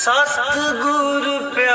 ਸਤਗੁਰ ਪਿਆਰਾ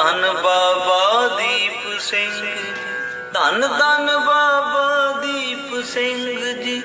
ਧੰਨ ਬਾਬਾ ਦੀਪ ਸਿੰਘ। ਧੰਨ ਧੰਨ ਬਾਬਾ ਦੀਪ ਸਿੰਘ ਜੀ।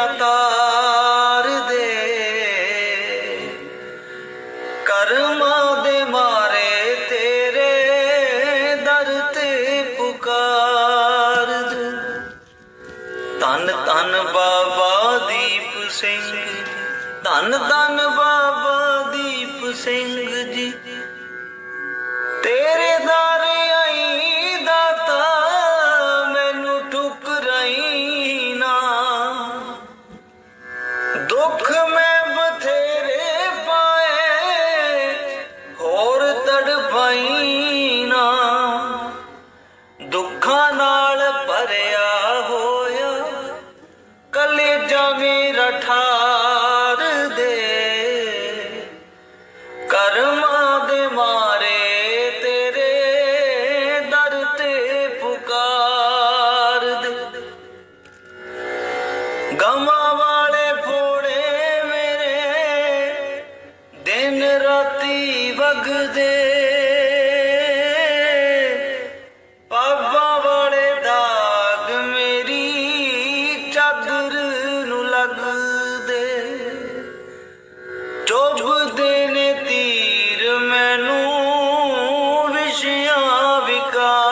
आता Yeah. Oh.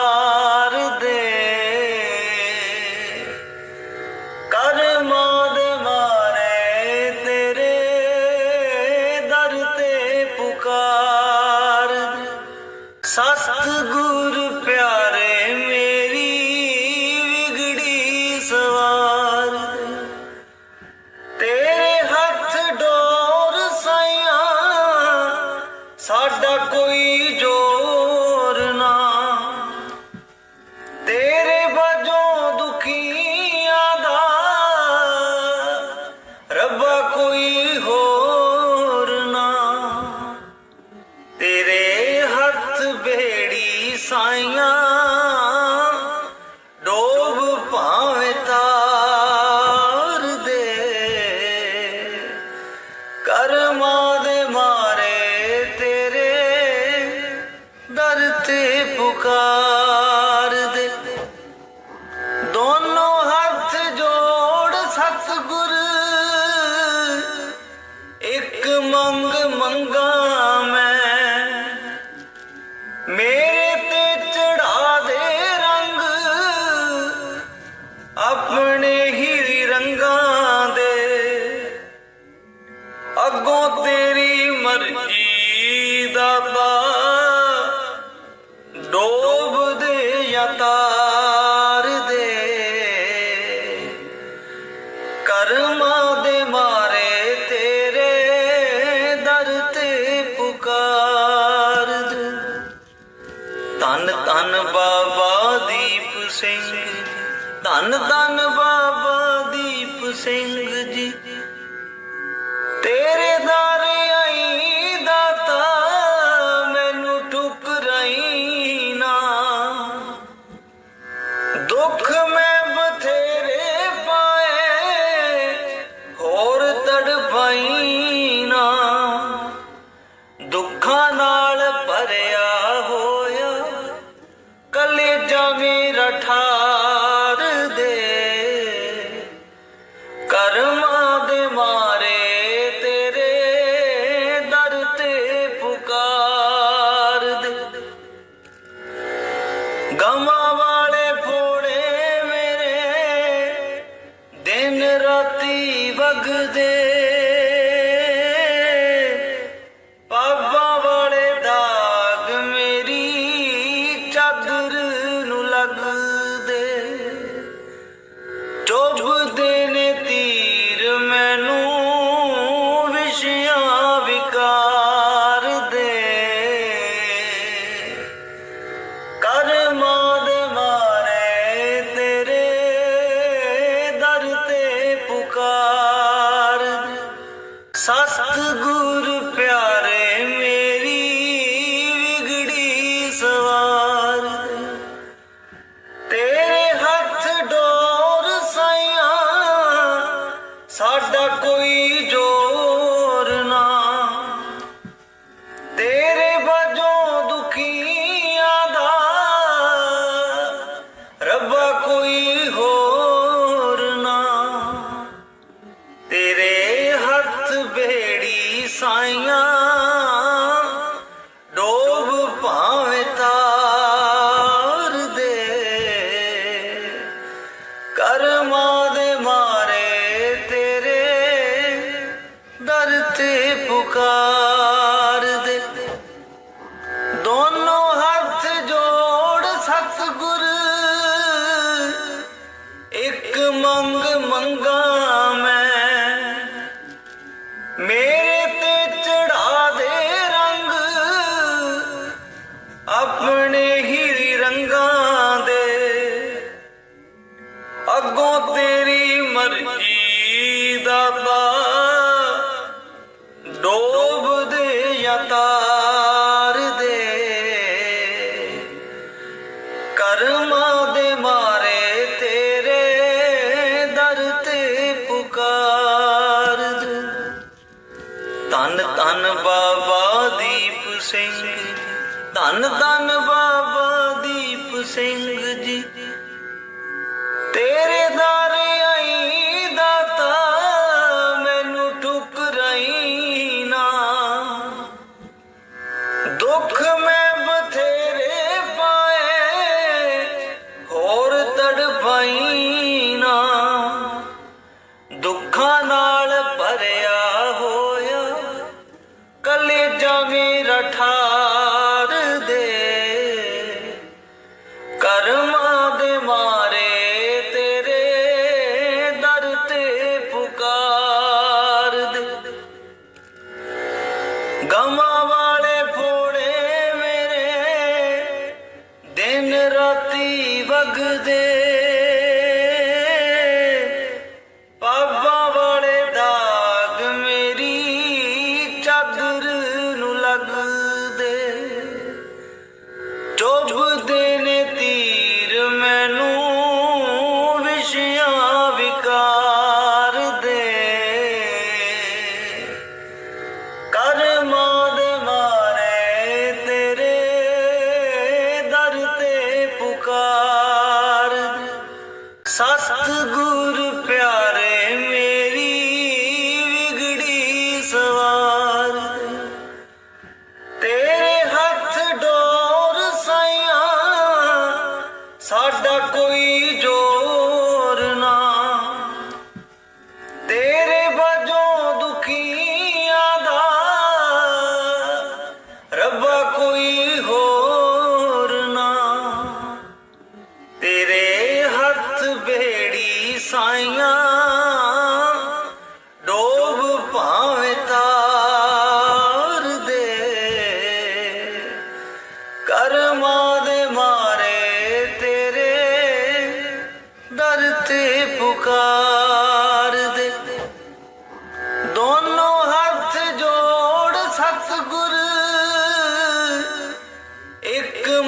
ਹੱਥ ਬੇੜੀ ਸਾਈਆਂ। ਅੱਗੋਂ ਤੇਰੀ ਮਰਜ਼ੀ ਦਾ ਬਾ ਡੋਬ ਦੇ ਜਾਂ ਤਾਰ ਦੇ ਕਰਮਾਂ ਦੇ ਮਾਰੇ ਤੇਰੇ ਦਰ ਤੇ ਪੁਕਾਰ ਦੇ ਤਨ ਤਨ ਬਾਬਾ ਦੀਪ ਸਿੰਘ ਤਨ ਤਨ ਬਾਬਾ ਦੀਪ ਸਿੰਘ। করি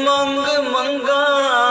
मंग मंगा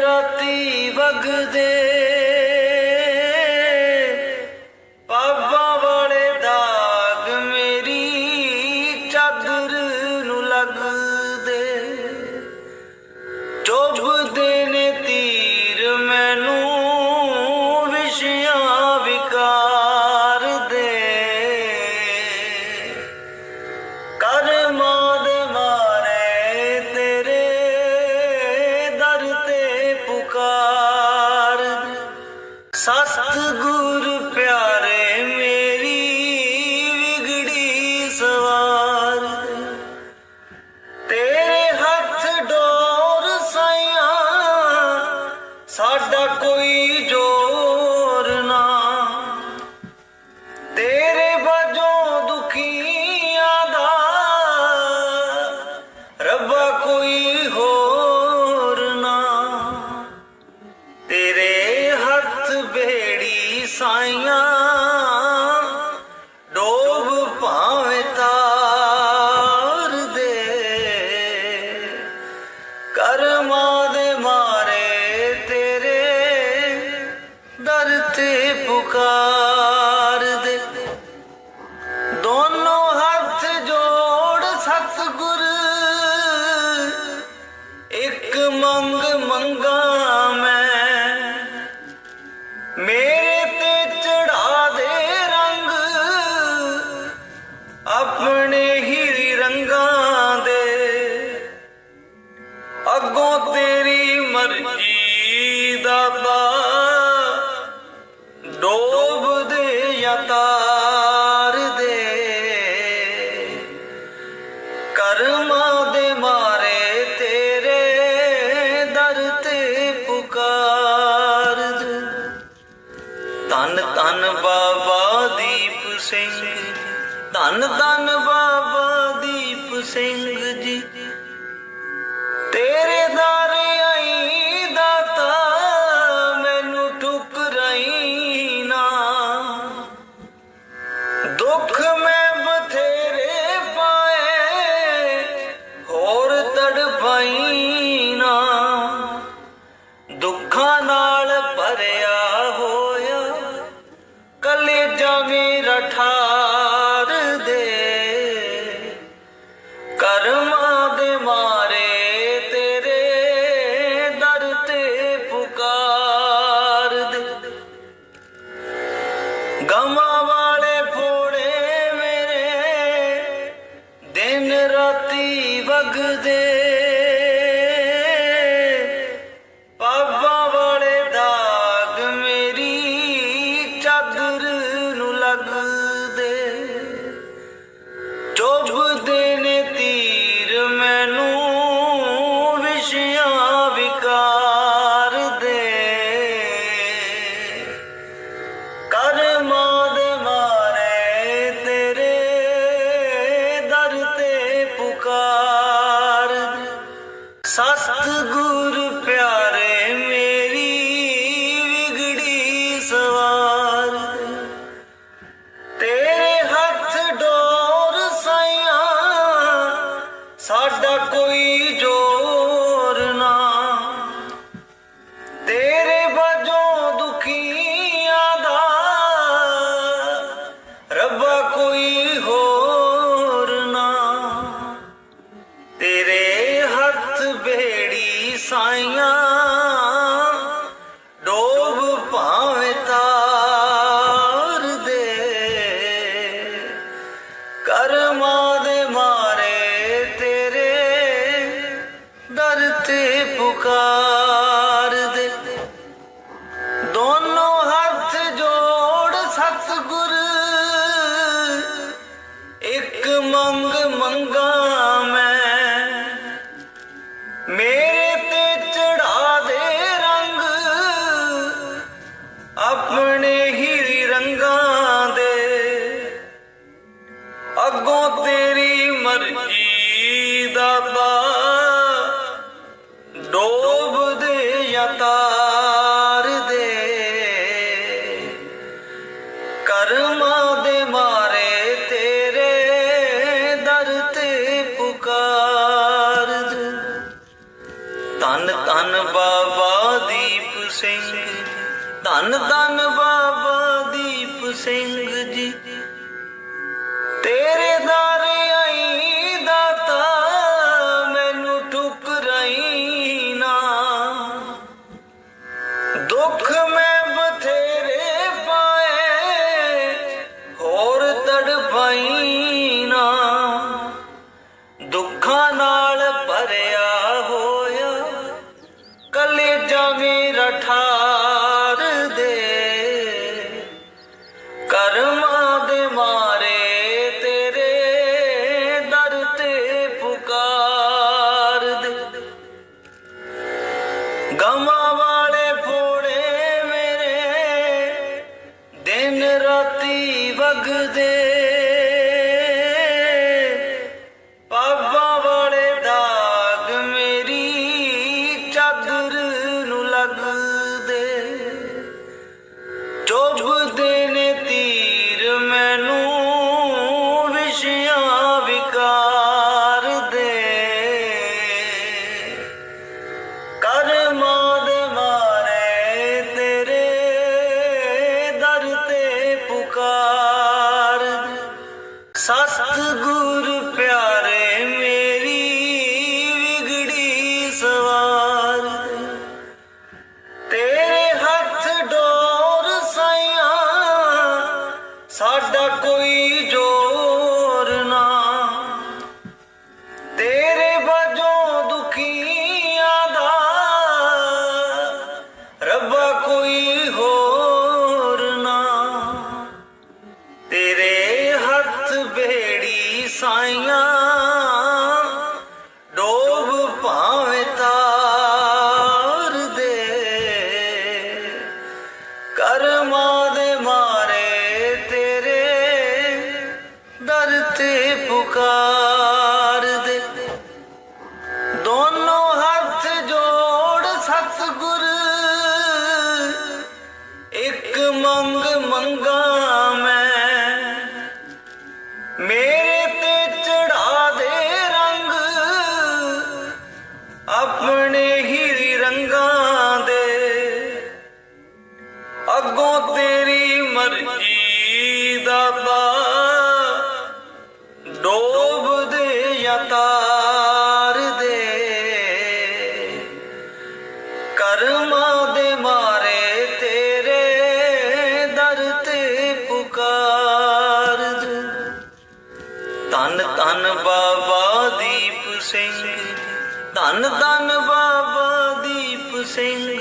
रती वगदे ਧੰਨ ਧੰਨ ਬਾਬਾ ਦੀਪ ਸਿੰਘ। ਧੰਨ ਧੰਨ ਬਾਬਾ ਦੀਪ ਸਿੰਘ ਜੀ। सतगुरु ਬਾਬਾ ਦੀਪ ਸਿੰਘ ਧੰਨ ਧੰਨ ਬਾਬਾ ਦੀਪ ਸਿੰਘ। ਦੇ ਤਾਰ ਦੇ। ਕਰਮਾਂ ਦੇ ਮਾਰੇ ਤੇਰੇ ਦਰ ਤੇ ਪੁਕਾਰ ਧੰਨ ਧੰਨ ਬਾਬਾ ਦੀਪ ਸਿੰਘ, ਧੰਨ ਧੰਨ ਬਾਬਾ ਦੀਪ ਸਿੰਘ।